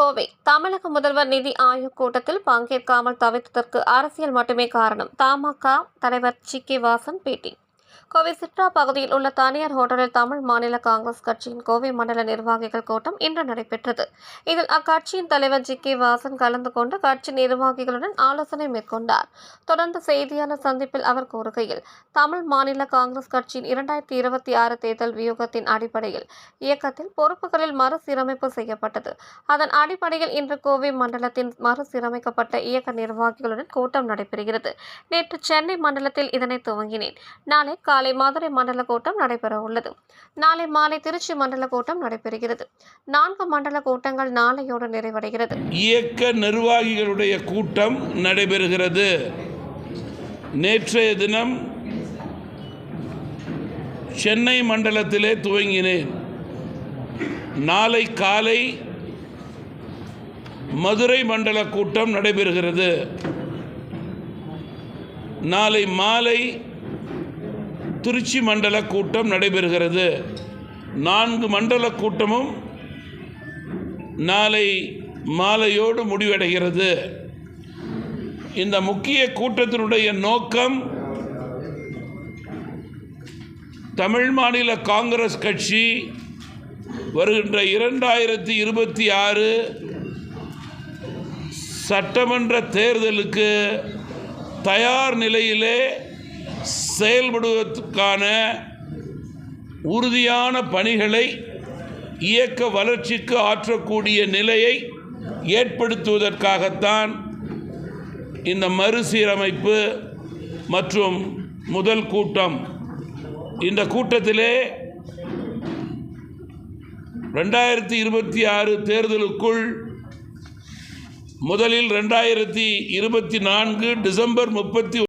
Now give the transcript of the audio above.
கோவை. தமிழக முதல்வர் நிதி ஆயோக் கூட்டத்தில் பங்கேற்காமல் தவிர்த்ததற்கு அரசியல் மட்டுமே காரணம். தமாக தலைவர் ஜி கே வாசன் பேட்டி. கோவை சிட்ரா பகுதியில் உள்ள தனியார் ஹோட்டலில் தமிழ் மாநில காங்கிரஸ் கட்சியின் கோவை மண்டல நிர்வாகிகள் கூட்டம் இன்று நடைபெற்றது. இதில் அக்கட்சியின் தலைவர் ஜி கே வாசன் கலந்து கொண்டு கட்சி நிர்வாகிகளுடன் ஆலோசனை மேற்கொண்டார். தொடர்ந்து செய்தியாளர் சந்திப்பில் அவர் கூறுகையில் தமிழ் மாநில காங்கிரஸ் கட்சியின் இரண்டாயிரத்தி இருபத்தி ஆறு தேர்தல் வியூகத்தின் அடிப்படையில் இயக்கத்தில் பொறுப்புகளில் மறுசீரமைப்பு செய்யப்பட்டது. அதன் அடிப்படையில் இன்று கோவை மண்டலத்தின் மறுசீரமைக்கப்பட்ட இயக்க நிர்வாகிகளுடன் கூட்டம் நடைபெறுகிறது. நேற்று சென்னை மண்டலத்தில் இதனை துவங்கினேன். நாளை காலை மதுரை மண்டல கூட்டம் நடைபெற உள்ளது. நாளை மாலை திருச்சி மண்டல கூட்டம் நடைபெறுகிறது. நான்கு மண்டல கூட்டங்கள் நாளையோடு நிறைவடைகிறது. இயக்க நிர்வாகிகளுடைய கூட்டம் நடைபெறுகிறது. நேற்றைய தினம் சென்னை மண்டலத்திலே துவங்கினேன். நாளை காலை மதுரை மண்டல கூட்டம் நடைபெறுகிறது. நாளை மாலை திருச்சி மண்டல கூட்டம் நடைபெறுகிறது. நான்கு மண்டல கூட்டமும் நாளை மாலையோடு முடிவடைகிறது. இந்த முக்கிய கூட்டத்தினுடைய நோக்கம் தமிழ் மாநில காங்கிரஸ் கட்சி வருகின்ற இரண்டாயிரத்தி இருபத்தி ஆறு சட்டமன்ற தேர்தலுக்கு தயார் நிலையிலே செயல்படுவதற்கான உறுதியான பணிகளை இயக்க வளர்ச்சிக்கு ஆற்றக்கூடிய நிலையை ஏற்படுத்துவதற்காகத்தான் இந்த மறுசீரமைப்பு மற்றும் முதல் கூட்டம். இந்த கூட்டத்திலே ரெண்டாயிரத்தி இருபத்தி ஆறு தேர்தலுக்குள் முதலில் ரெண்டாயிரத்தி இருபத்தி நான்கு டிசம்பர் முப்பத்தி